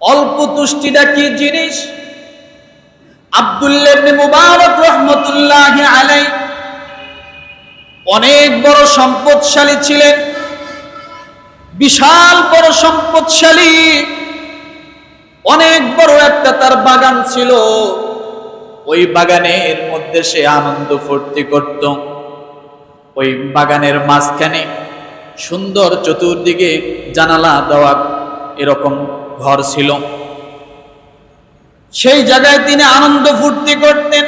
অল্প তুষ্টিটা কি জিনিস? আব্দুল্লাহ ইবনে মুবারক রহমতুল্লাহ আলাই অনেক বড় সম্পদশালী ছিলেন, বিশাল বড় সম্পদশালী, অনেক বড় একটা তার বাগান ছিল। ওই বাগানের মধ্যে সে আনন্দ ফুর্তি করত। ওই বাগানের মাঝখানে সুন্দর চতুর্দিকে জানালা দেওয়া এরকম ঘর ছিল। সেই জায়গায় তিনি আনন্দ ফুর্তি করতেন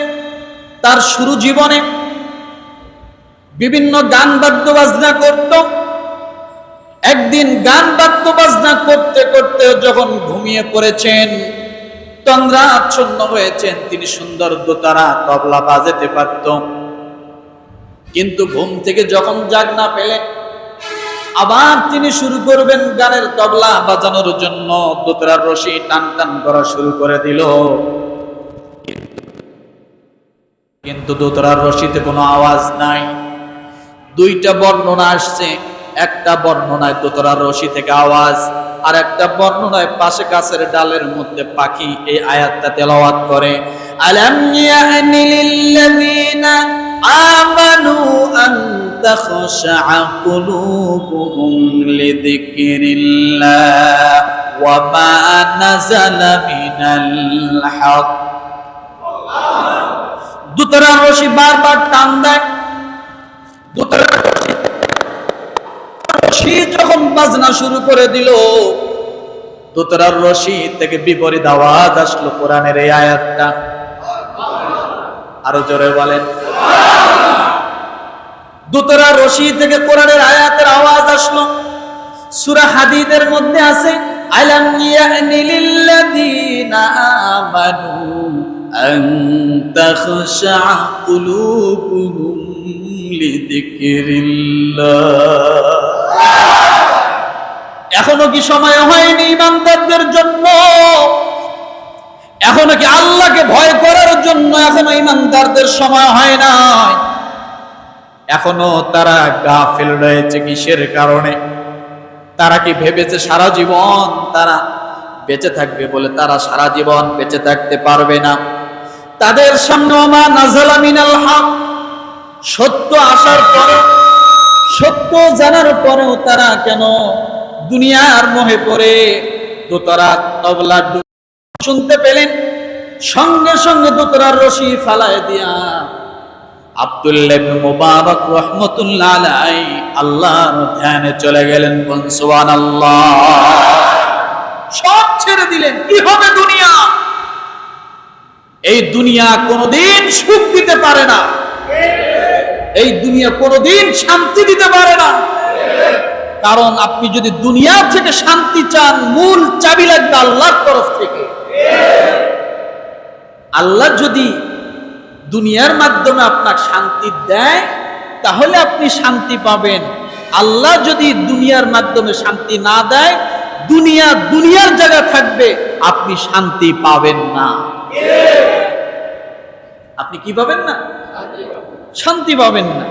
তার শুরু জীবনে। বিভিন্ন গান বাদ্য করত। একদিন গান বাদ্য বাজনা করতে করতে যখন ঘুমিয়ে পড়েছেন তন্দ্রাচ্ছন্ন হয়েছেন, তিনি সুন্দর দোতারা তবলা বাজাতে পারত। কিন্তু ঘুম থেকে যখন জাগ না পেলেন আবার তিনি শুরু করবেন গানের তবলা বাজানোর জন্য। দোতরার রশি টান টান করা শুরু করে দিল। কিন্তু দোতরার রশিতে কোনো আওয়াজ নাই। দুইটা বর্ণনা আসছে। একটা বর্ণনায় দোতরার রশি থেকে আওয়াজ, আর একটা বর্ণনায় পাশে গাছের ডালের মধ্যে পাখি এই আয়াতটা তেলাওয়াত করে, আলাম ইয়ানি লিল্লাযিনা আমানু আন তাখশা কুলুবুহুম লিযিকরিল্লাহ ওয়া মা নাযালা মিনাল হক রশি বারবার টান দেয়। দোতরার রশি রশি যখন বাজনা শুরু করে দিল, দুতরার রশি থেকে বিপরীত আওয়াজ আসলো কোরআনের এই আয়াতটা। আরও জোরে বলেন। দোতরার রশি থেকে কোরআনের আয়াতের আওয়াজ আসলো। সুরা হাদিদের মধ্যে আছে, আলাম এখনও কি সময় হয়নি ইমানদারদের জন্য? এখনও কি আল্লাহকে ভয় করার জন্য এখনও ইমানদারদের সময় হয় নাই? এখনও তারা গাফিল রয়েছে কিসের কারণে? তারা কি ভেবেছে সারা জীবন তারা বেঁচে থাকবে বলে তারা সারা জীবন বেঁচে থাকতে পারবে না? তাদের সামনে সত্য আসার পরে, সত্য জানার পরেও তারা কেন দুনিয়ার মোহে পড়ে? দোতরা তবলা শুনতে পেলেন? সঙ্গে সঙ্গে দোতরার রশি ফালায় দিয়া। আব্দুল্লাহ এই দুনিয়া এই দুনিয়া কোনোদিন শান্তি দিতে পারে না। কারণ আপনি যদি দুনিয়া থেকে শান্তি চান, মূল চাবি লাগবে আল্লাহর তরফ থেকে। আল্লাহ যদি দুনিয়ার মাধ্যমে আপনার শান্তি দেয়, তাহলে আপনি শান্তি পাবেন। আল্লাহ যদি দুনিয়ার মাধ্যমে শান্তি না দেয়, দুনিয়া দুনিয়ার জায়গা থাকবে, আপনি শান্তি পাবেন না। আপনি কি পাবেন না? শান্তি পাবেন না।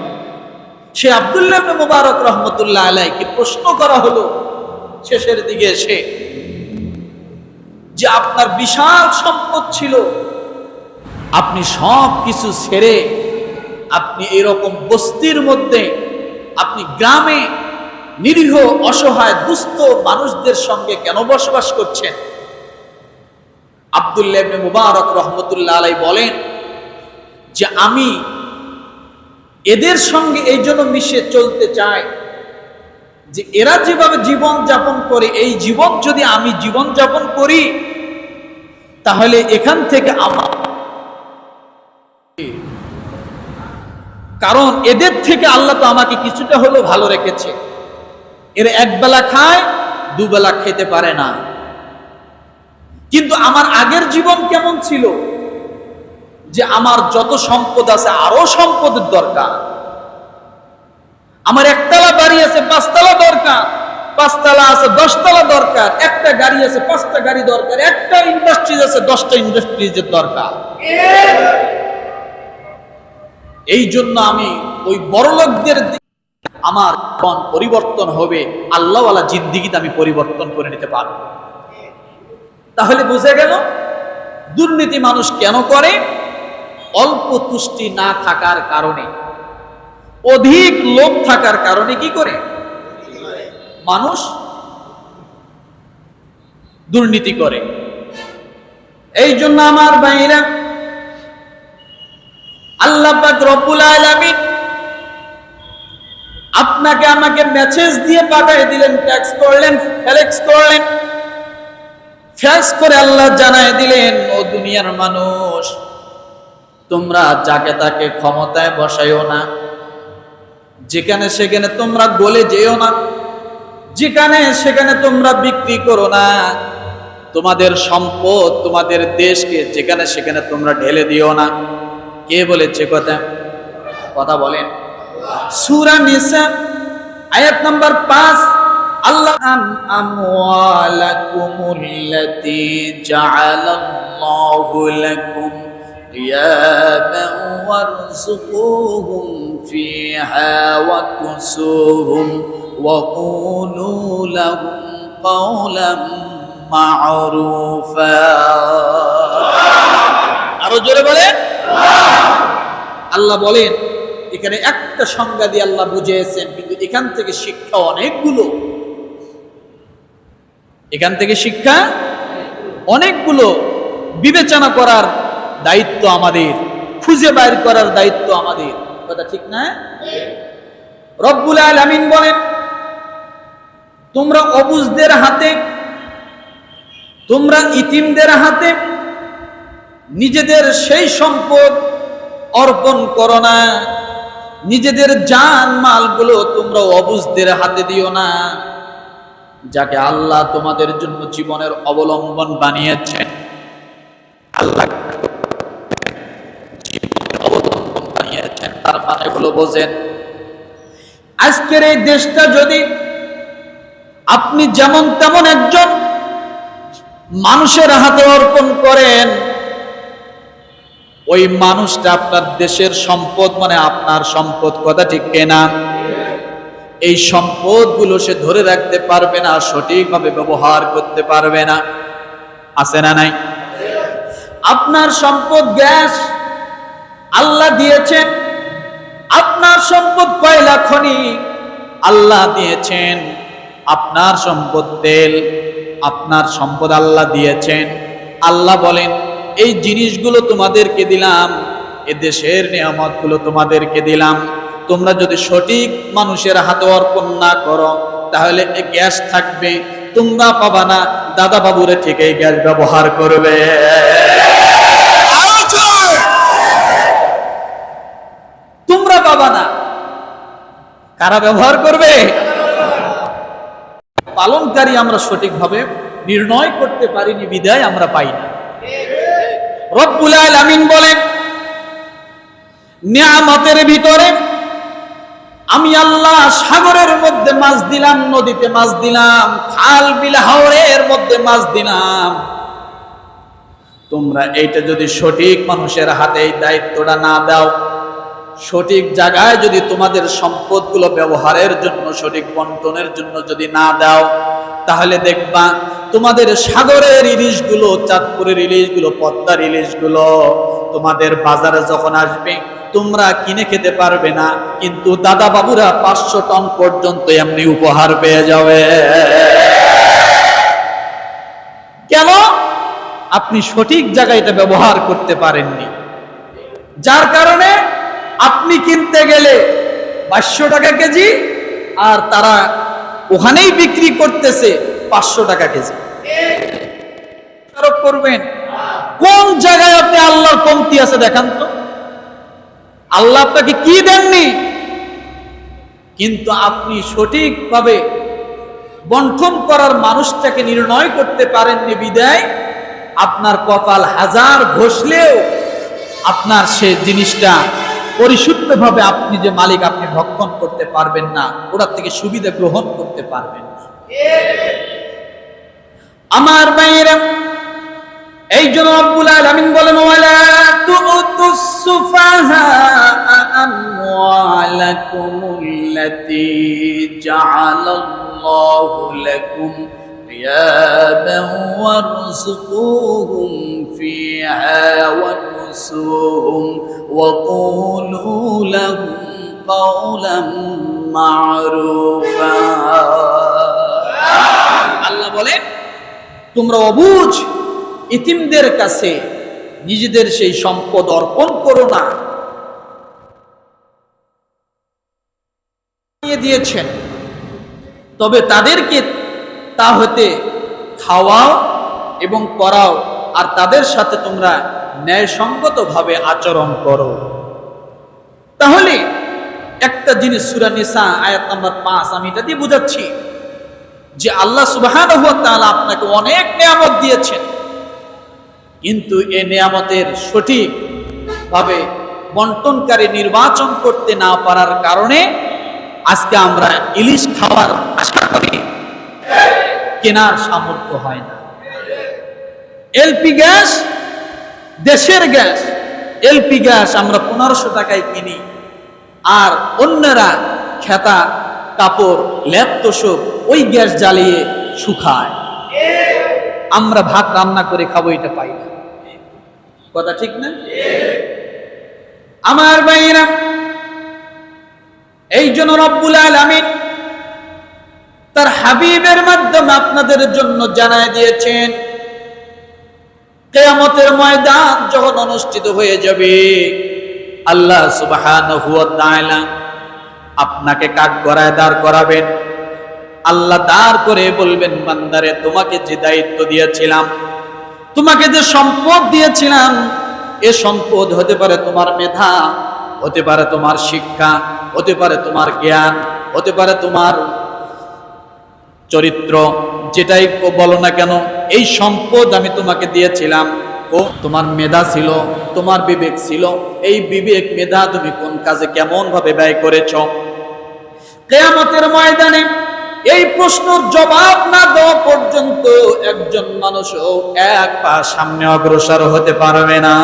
সে আব্দুল্লাহ মুবারক রহমতুল্লাহ আলাইকে প্রশ্ন করা হলো, শেষের দিকে এসে যে আপনার বিশাল সম্পদ ছিল, আপনি সব কিছু ছেড়ে আপনি এরকম বস্তির মধ্যে, আপনি গ্রামে নিরীহ, অসহায়, দুস্থ মানুষদের সঙ্গে কেন বসবাস করছেন? আব্দুল্লাহ মুবারক রহমতুল্লাহ আলাই বলেন যে আমি এদের সঙ্গে এই জন্য মিশে চলতে চাই যে এরা যেভাবে জীবন যাপন করে, এই জীবন যদি আমি জীবন যাপন করি তাহলে এখান থেকে আমার কারণ এদের থেকে আল্লাহ তো আমাকে কিছুটা হলেও ভালো রেখেছে। এরা একবেলা খায় দুবেলা খেতে পারে না। কিন্তু আমার আগের জীবন কেমন ছিল? যে আমার যত সম্পদ আছে, আরও সম্পদের দরকার। আমার একতলা বাড়ি আছে, পাঁচতলা দরকার। পাঁচতলা আছে, দশতলা দরকার। একটা গাড়ি আছে, পাঁচটা গাড়ি দরকার। একটা ইন্ডাস্ট্রিজ আছে, দশটা ইন্ডাস্ট্রিজের দরকার। এই জন্য আমি ওই বড়লোকদের আমার মন পরিবর্তন হবে আল্লাহওয়ালা জিন্দিগিতে আমি পরিবর্তন করে নিতে পারব। তাহলে বুঝে গেল? দুর্নীতি মানুষ কেন করে? অল্প তুষ্টি না থাকার কারণে। অধিক লোভ থাকার কারণে কি করে? মানুষ দুর্নীতি করে। এই জন্য আমার বাইরা আল্লাহ পাক রব্বুল আপনাকে আমাকে মেসেজ দিয়ে পাঠিয়ে দিলেন ট্যাক্স করলেন ফ্লেক্স করলেন। ফ্যাক্স করে আল্লাহ জানায় দিলেন, ও দুনিয়ার মানুষ, তোমরা যাকে তাকে ক্ষমতায় বসাইও না, যেখানে সেখানে তোমরা গলে যেও না। যেখানে সেখানে তোমরা বিক্রি করো না। তোমাদের সম্পদ তোমাদের দেশকে যেখানে সেখানে তোমরা ঢেলে দিও না। কে বলেছে কথা? কথা বলেন। সুরা নিসা, আয়াত নাম্বার পাঁচ, আল্লাহ আমওয়ালাকুমুল্লাতি জাআলাল্লাহু লাকুম রিয়াদান ওয়ারযুকুহুম ফিহা ওয়া وقولوا لهم قولا معروفا আরো জোরে বলেন আল্লাহ বলেন এখানে একটা সংজ্ঞা দিয়ে আল্লাহ বুঝিয়েছেন কিন্তু এখান থেকে শিক্ষা অনেকগুলো এখান থেকে শিক্ষা অনেকগুলো বিবেচনা করার দায়িত্ব আমাদের খুঁজে বাইর করার দায়িত্ব আমাদের কথা ঠিক না রব্বুল আলামিন বলেন তোমরা অবুজদের হাতে, তোমরা ইতিমদের হাতে নিজেদের সেই সম্পদ অর্পণ করো না। নিজেদের জান মালগুলো তোমরা অবুজদের হাতে দিও না। যাকে আল্লাহ তোমাদের জন্য জীবনের অবলম্বন বানিয়েছেন। আল্লাহ অবলম্বন বানিয়েছেন। তার মানে হলো বোঝেন, আজকের এই দেশটা যদি আপনি যেমন তেমন একজন মানুষের হাতে অর্পণ করেন, ওই মানুষটা আপনার দেশের সম্পদ মানে আপনার সম্পদ, কথা ঠিক কেনা? এই সম্পদগুলো সে ধরে রাখতে পারবে না, সঠিকভাবে ব্যবহার করতে পারবে না। আছে না নাই? আপনার সম্পদ গ্যাস, আল্লাহ দিয়েছেন। আপনার সম্পদ কয়লা খনি, আল্লাহ দিয়েছেন। আপনার সম্পদ তেল, আপনার সম্পদ আল্লাহ দিয়েছেন। আল্লাহ বলেন, এই জিনিসগুলো তোমাদেরকে দিলাম, এ দেশের নিয়ামতগুলো তোমাদেরকে দিলাম। তোমরা যদি সঠিক মানুষের হাতে অর্পণ না করো, তাহলে গ্যাস থাকবে। তোমরা পাবা না দাদা বাবুরে ঠিক এই গ্যাস ব্যবহার করবে। তোমরা পাবা না। কারা ব্যবহার করবে? পালনকারী আমরা সঠিকভাবে নির্ণয় করতে পারিনি, বিদায় আমরা পাই না রব্বুল আলামিন বলেন, নিয়ামতের ভিতরে আমি আল্লাহ সাগরের মধ্যে মাছ দিলাম, নদীতে মাছ দিলাম, খাল বিল মধ্যে মাছ দিলাম। তোমরা এইটা যদি সঠিক মানুষের হাতে দায়িত্বটা না দাও, সঠিক জায়গায় যদি তোমাদের সম্পদগুলো ব্যবহারের জন্য, সঠিক বন্টনের জন্য যদি না দাও, তাহলে দেখবা তোমাদের সাগরের ইলিশগুলো, চাঁদপুরের ইলিশগুলো, পদ্মার ইলিশগুলো তোমাদের বাজারে যখন আসবে, তোমরা কিনে খেতে পারবে না, কিন্তু দাদা বাবুরা পাঁচশো টন পর্যন্ত এমনি উপহার পেয়ে যাবে। কেন? আপনি সঠিক জায়গায় এটা ব্যবহার করতে পারেননি। যার কারণে আপনি কিনতে গেলে বাইশশো টাকা কেজি আর তারা ওখানেই বিক্রি করতেছে পাঁচশো টাকা কেজি। করবেন। কোন জায়গায় আপনি আল্লাহর কমতি আছে দেখান তো? আল্লাহ আপনাকে কি দেননি? কিন্তু আপনি সঠিকভাবে বন্টন করার মানুষটাকে নির্ণয় করতে পারেননি বিদায়। আপনার কপাল হাজার ঘষলেও আপনার সে জিনিসটা পরিশুদ্ধভাবে আপনি যে মালিক, আপনি ভক্ষণ করতে পারবেন না, ওটার থেকে সুবিধা গ্রহণ করতে পারবেন আমার বাইরা এই জন্য রব্বুল আলামিন বলে ওয়ালা وقولوا لهم قولا معروفا আল্লাহ বলে তোমরা অবুঝ ইতিমদের কাছে নিজেদের সেই সম্পদ অর্পণ করো না দিয়ে দিয়েছেন তবে তাদেরকে তা হতে খাওয়াও এবং করাও আর তাদের সাথে তোমরা ন্যায়সঙ্গতভাবে আচরণ করো। তাহলে একটা জিনিস সুরা নিসা, আয়াত নাম্বার পাঁচ, আমি এটা দিয়ে বুঝাচ্ছি যে আল্লাহ সুবাহান আপনাকে অনেক নিয়ামত দিয়েছেন। কিন্তু এ নিয়ামতের সঠিক ভাবে বন্টনকারী নির্বাচন করতে না পারার কারণে আজকে আমরা ইলিশ খাওয়ার আশা করি কেনার সামর্থ্য হয় না। এলপি গ্যাস দেশের গ্যাস, এলপি গ্যাস আমরা পনেরোশো টাকায় কিনি। আর অন্যরা খেতা, কাপড়, ল্যাপ তোষক, ওই গ্যাস জ্বালিয়ে শুকায়। আমরা ভাত রান্না করে খাব, এটা পাই না। কথা ঠিক না? আমার ভাইরা এই জন্য রব্বুল আলামিন তার হাবিবের মাধ্যমে আপনাদের জন্য জানায় দিয়েছেন কেয়ামতের ময়দান যখন অনুষ্ঠিত হয়ে যাবে, আল্লাহ সুবহানাহু ওয়া আপনাকে কাক গড়ায় দাঁড় করাবেন। আল্লাহ দাঁড় করে বলবেন, বান্দারে, তোমাকে যে দায়িত্ব দিয়েছিলাম, তোমাকে যে সম্পদ দিয়েছিলাম, এ সম্পদ হতে পারে তোমার মেধা, হতে পারে তোমার শিক্ষা, হতে পারে তোমার জ্ঞান, হতে পারে তোমার চরিত্র। যেটাই বলো না কেন, এই সম্পদ আমি তোমাকে দিয়েছিলাম। ও, তোমার মেধা ছিল, তোমার বিবেক ছিল, এই বিবেক মেধা তুমি কোন কাজে কেমন ভাবে ব্যয় করেছ? কেয়ামতের ময়দানে এই প্রশ্নের জবাব না দেওয়া পর্যন্ত একজন মানুষও এক পা সামনে অগ্রসর হতে পারবে না।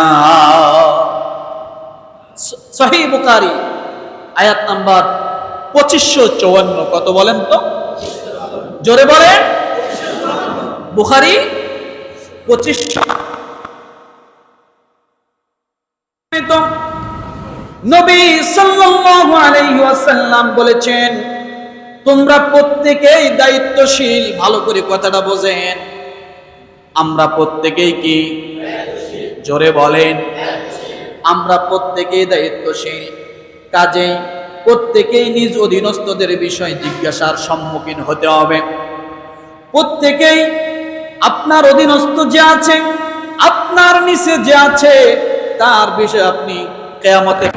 সহি বুখারী, আয়াত নাম্বার পঁচিশশো চৌয়ান্ন, কত বলেন তো? জোরে বলেন। বুখারি পঁচিশশো তো নবী সাল্লাল্লাহু আলাইহি ওয়াসাল্লাম বলেছেন, তোমরা প্রত্যেকেই দায়িত্বশীল। ভালো করে কথাটা বোঝেন। আমরা প্রত্যেকেই কি? জোরে বলেন। আমরা প্রত্যেকেই দায়িত্বশীল। কাজেই প্রত্যেকেই নিজ অধীনস্থদের বিষয় জিজ্ঞাসার সম্মুখীন হতে হবে। প্রত্যেকেই আপনার অধীনস্থ যে আছে, আপনার নিচে যে আছে, তার বিষয়ে আপনি কেয়ামতে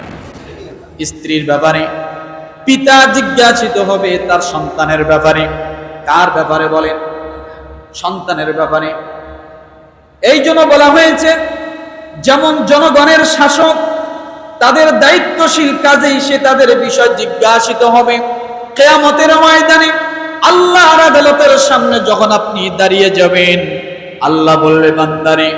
স্ত্রীর ব্যাপারে, পিতা জিজ্ঞাসিত হবে তার সন্তানের ব্যাপারে। কার ব্যাপারে বলেন? সন্তানের ব্যাপারে। এই জন্য বলা হয়েছে, যেমন জনগণের শাসক, তাদের দায়িত্বশীল কাজেই সে তাদের বিষয় জিজ্ঞাসিত হবে। কেয়ামতের ময়দানে আল্লাহর আদালতের সামনে যখন আপনি দাঁড়িয়ে যাবেন, আল্লাহ বললে বান্দারে,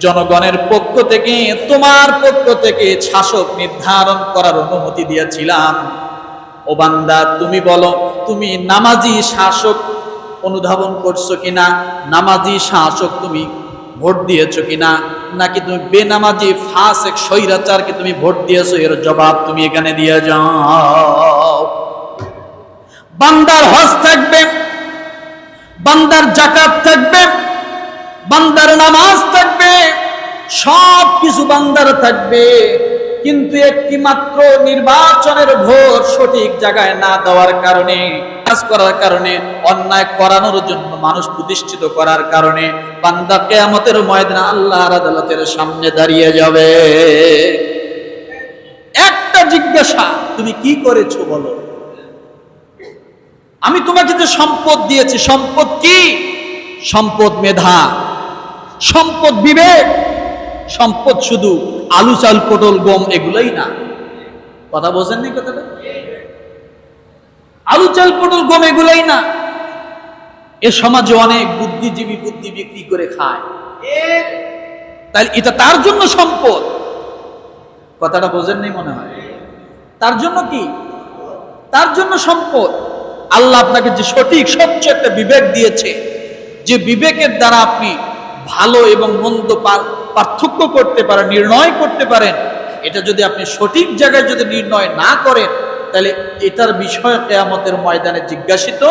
জনগণের পক্ষ থেকে, তোমার পক্ষ থেকে শাসক নির্ধারণ করার অনুমতি দিয়েছিলাম। ও বান্দা, তুমি বলো, তুমি নামাজি শাসক অনুধাবন করছ কিনা? নামাজি শাসক তুমি ভোট দিয়েছ কিনা? নাকি তুমি বেনামাজি ফাঁস এক স্বৈরাচারকে তুমি ভোট দিয়েছ? এর জবাব তুমি এখানে দিয়ে যাও। বান্দার হজ থাকবে, বান্দার জাকাত থাকবে, বান্দার নামাজ থাকবে সব কিছু বান্দার থাকবে। কিন্তু একটি মাত্র নির্বাচনের ভোট সঠিক জায়গায় না দেওয়ার কারণে, কাজ করার কারণে, অন্যায় করানোর জন্য মানুষ প্রতিষ্ঠিত করার কারণে বান্দা কেয়ামতের ময়দানে আল্লাহর আদালতের সামনে দাঁড়িয়ে যাবে। একটা জিজ্ঞাসা, তুমি কি করেছ বলো? আমি তোমাকে যে সম্পদ দিয়েছি, সম্পদ কি? সম্পদ মেধা, সম্পদ বিবেক, সম্পদ শুধু আলু চাল, পটল, গম এগুলোই না। কথা বোঝেন নি কথাটা? আলু চাল, পটল, গম এগুলোই না। এ সমাজে অনেক বুদ্ধিজীবী বুদ্ধি বিক্রি করে খায়। তাই এটা তার জন্য সম্পদ? কথাটা বোঝেন নি মনে হয়? তার জন্য কি? তার জন্য সম্পদ। আল্লাহ আপনাকে যে সঠিক স্বচ্ছ একটা বিবেক দিয়েছে, যে বিবেকের দ্বারা আপনি ভালো এবং মন্দ পার্থক্য করতে পারেন, নির্ণয় করতে পারেন, এটা যদি আপনি সঠিক জায়গায় যদি নির্ণয় না করেন, তাহলে এটার বিষয়ে কেয়ামতের ময়দানে জিজ্ঞাসিত